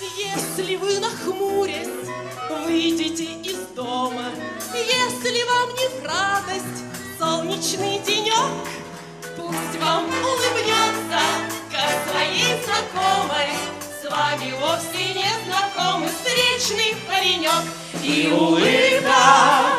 Если вы нахмурясь выйдете из дома, Если вам не в радость солнечный денек, Пусть вам улыбнется, как своей знакомой, С вами вовсе не знакомый встречный паренек. И улыбка,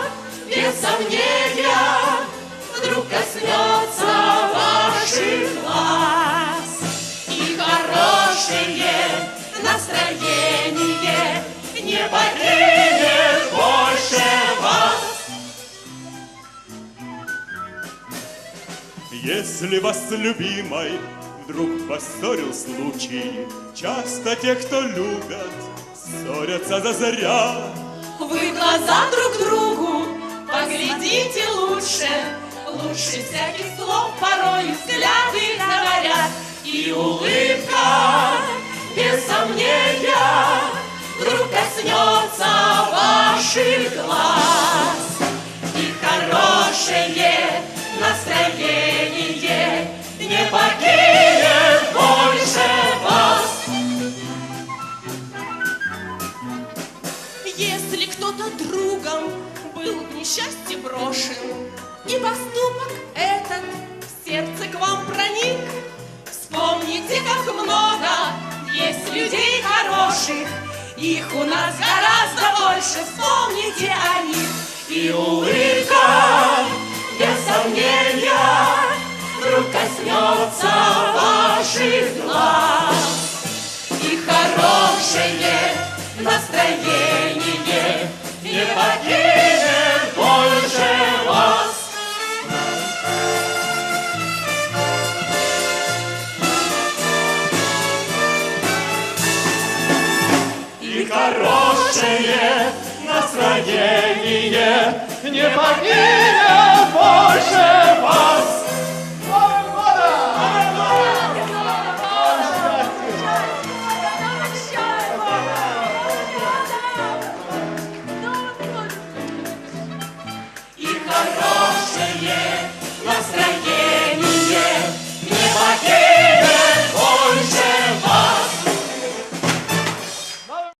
Если вас с любимой вдруг поссорил случай, Часто те, кто любят, ссорятся зазря. Вы в глаза друг другу поглядите лучше, Лучше всяких слов порой взгляды говорят. И улыбка, без сомнения, Вдруг коснется ваших глаз. Был в несчастье брошен, И поступок этот в сердце к вам проник, Вспомните, как много есть людей хороших, Их у нас гораздо больше, вспомните о них. И улыбка, без сомнения, Вдруг коснется ваших глаз. Хорошее настроение не покинет.